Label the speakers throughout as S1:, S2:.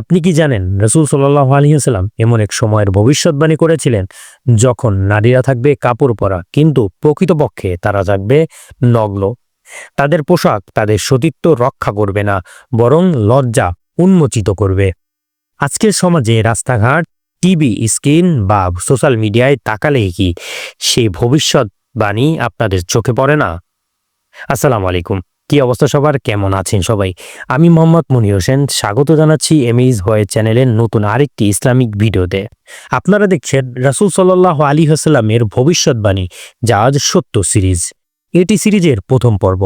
S1: আপনি কি জানেন রসুল সাল্লাহ আলহিহাস্লাম এমন এক সময়ের ভবিষ্যৎবাণী করেছিলেন যখন নারীরা থাকবে কাপড় পরা, কিন্তু প্রকৃতপক্ষে তারা থাকবে নগ্ন। তাদের পোশাক, তাদের সতীত্ব রক্ষা করবে না, বরং লজ্জা উন্মোচিত করবে। আজকের সমাজে রাস্তাঘাট, টিভি স্ক্রিন বা সোশ্যাল মিডিয়ায় তাকালেই কি সেই ভবিষ্যৎবাণী আপনাদের চোখে পড়ে না? আসসালামু আলাইকুম। কি অবস্থা সবার? কেমন আছেন সবাই? আমি মোহাম্মদ মনি হোসেন। স্বাগত জানাচ্ছি এমইজ ভয়েস চ্যানেলের নতুন আরেকটি ইসলামিক ভিডিওতে। আপনারা দেখছেন রাসুল সাল্লাহ আলী হাসলামের ভবিষ্যৎবাণী, যা আজ সত্য সিরিজ। এটি সিরিজের প্রথম পর্ব।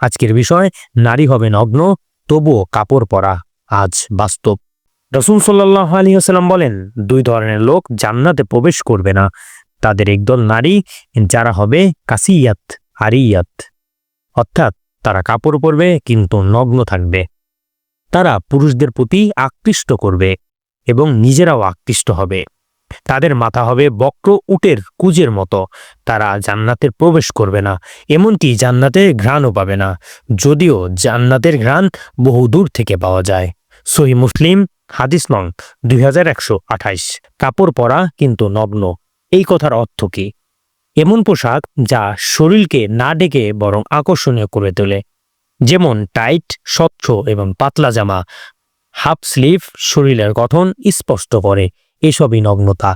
S1: আজকের বিষয়, নারী হবে নগ্ন, তবুও কাপড় পরা। আজ বাস্তব। রসুল সাল্লাহ আলী হাসলাম বলেন, দুই ধরনের লোক জান্নাতে প্রবেশ করবে না। তাদের একদল নারী, যারা হবে কাসিয়াত, আরিয়াত। অর্থাৎ তারা কাপড় পরবে, কিন্তু নগ্ন থাকবে। তারা পুরুষদের প্রতি আকৃষ্ট করবে এবং নিজেরাও আকৃষ্ট হবে। তাদের মাথা হবে বক্র উটের কুজের মতো। তারা জান্নাতের প্রবেশ করবে না, এমনকি জান্নাতের ঘ্রাণও পাবে না। যদিও জান্নাতের ঘ্রাণ বহু দূর থেকে পাওয়া যায়। সহি মুসলিম, হাদিস নং দুই হাজার একশো আঠাশ। কাপড় পরা, কিন্তু নগ্ন। এই কথার অর্থ কি? এমন পোশাক যা শরীরকে না ডেকে বরং আকর্ষণীয় করে তোলে, যেমন টাইট, স্বচ্ছ এবং পাতলা জামা। হাফ স্লিভ শরীরের গঠন স্পষ্ট করে, এসবই নগ্নতা।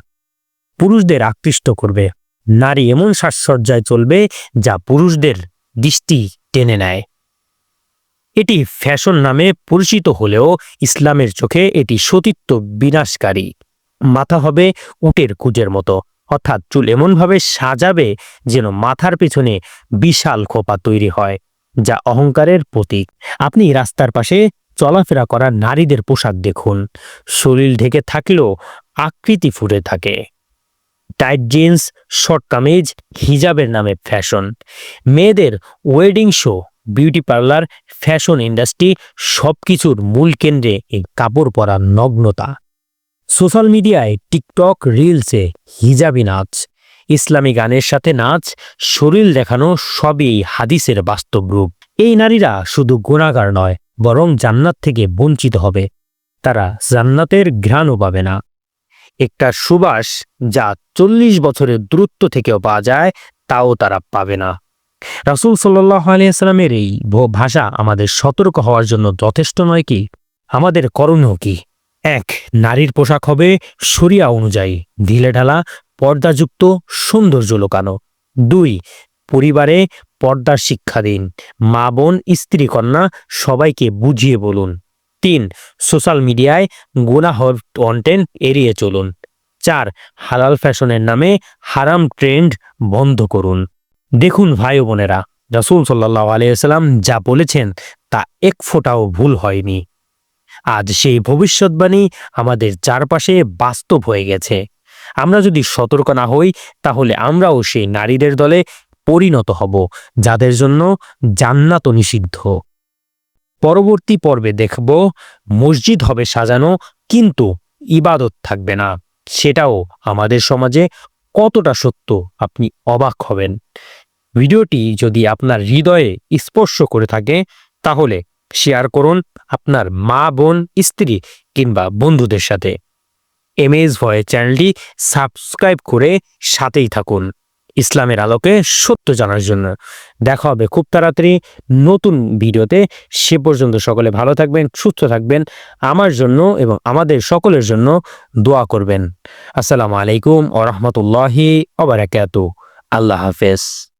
S1: পুরুষদের আকৃষ্ট করবে। নারী এমন সাজসজ্জায় চলবে যা পুরুষদের দৃষ্টি টেনে নেয়। এটি ফ্যাশন নামে পরিচিত হলেও ইসলামের চোখে এটি সতীত্ব বিনাশকারী। মাথা হবে উটের কুজের মতো। অর্থাৎ চুল এমনভাবে সাজাবে যেন মাথার পিছনে বিশাল খোপা তৈরি হয়, যা অহংকারের প্রতীক। আপনি রাস্তার পাশে চলাফেরা করা নারীদের পোশাক দেখুন। শরীর ঢেকে থাকলেও আকৃতি ফুটে থাকে। টাইট জিন্স, শর্ট কামিজ, হিজাবের নামে ফ্যাশন। মেয়েদের wedding show, beauty parlour, fashion industry সব কিছুর মূল কেন্দ্রে এই কাপড় পরা নগ্নতা। সোশ্যাল মিডিয়ায় টিকটক রিলসে হিজাবি নাচ, ইসলামী গানের সাথে নাচ, শরীর দেখানো সবই হাদিসের বাস্তব রূপ। এই নারীরা শুধু গুণাগার নয়, বরং জান্নাত থেকে বঞ্চিত হবে। তারা জান্নাতের ঘ্রাণও পাবে না। একটা সুবাস যা চল্লিশ বছরের দূরত্ব থেকেও পাওয়া যায়, তাও তারা পাবে না। রাসুল সাল্লাহ আলিয়াস্লামের এই ভাষা আমাদের সতর্ক হওয়ার জন্য যথেষ্ট নয় কি? আমাদের করণীয় কি? এক, নারীর পোশাক হবে সরিয়া অনুযায়ী, ঢিলে ঢালা, পর্দাযুক্ত, সৌন্দর্য লোকানো। দুই, পরিবারে পর্দার শিক্ষা দিন, মা, বোন, স্ত্রী, কন্যা, সবাইকে বুঝিয়ে বলুন। তিন, সোশ্যাল মিডিয়ায় গুনাহ কন্টেন্ট এড়িয়ে চলুন। চার, হালাল ফ্যাশনের নামে হারাম ট্রেন্ড বন্ধ করুন। দেখুন ভাই বোনেরা, রসুল সাল্লাহ আলিয়াল্লাম যা বলেছেন তা এক ফোঁটাও ভুল হয়নি। আজ সেই ভবিষ্যৎবাণী আমাদের চারপাশে বাস্তব হয়ে গেছে। আমরা যদি সতর্ক না হই, তাহলে আমরাও সেই নারীদের দলে পরিণত হব, যাদের জন্য জান্নাত নিষিদ্ধ। পরবর্তী পর্বে দেখব, মসজিদ হবে সাজানো, কিন্তু ইবাদত থাকবে না। সেটাও আমাদের সমাজে কতটা সত্য আপনি অবাক হবেন। ভিডিওটি যদি আপনার হৃদয়ে স্পর্শ করে থাকে, তাহলে শেয়ার করুন আপনার মা, বোন, স্ত্রী কিংবা বন্ধুদের সাথে। এমএস ভয়ে চ্যানেলটি সাবস্ক্রাইব করে সাথেই থাকুন। ইসলামের আলোকে সত্য জানার জন্য। দেখা হবে খুব তাড়াতাড়ি নতুন ভিডিওতে। সে পর্যন্ত সকলে ভালো থাকবেন, সুস্থ থাকবেন, আমার জন্য এবং আমাদের সকলের জন্য দোয়া করবেন। আসসালামু আলাইকুম ও রহমতুল্লাহি আল্লাহ হাফেজ।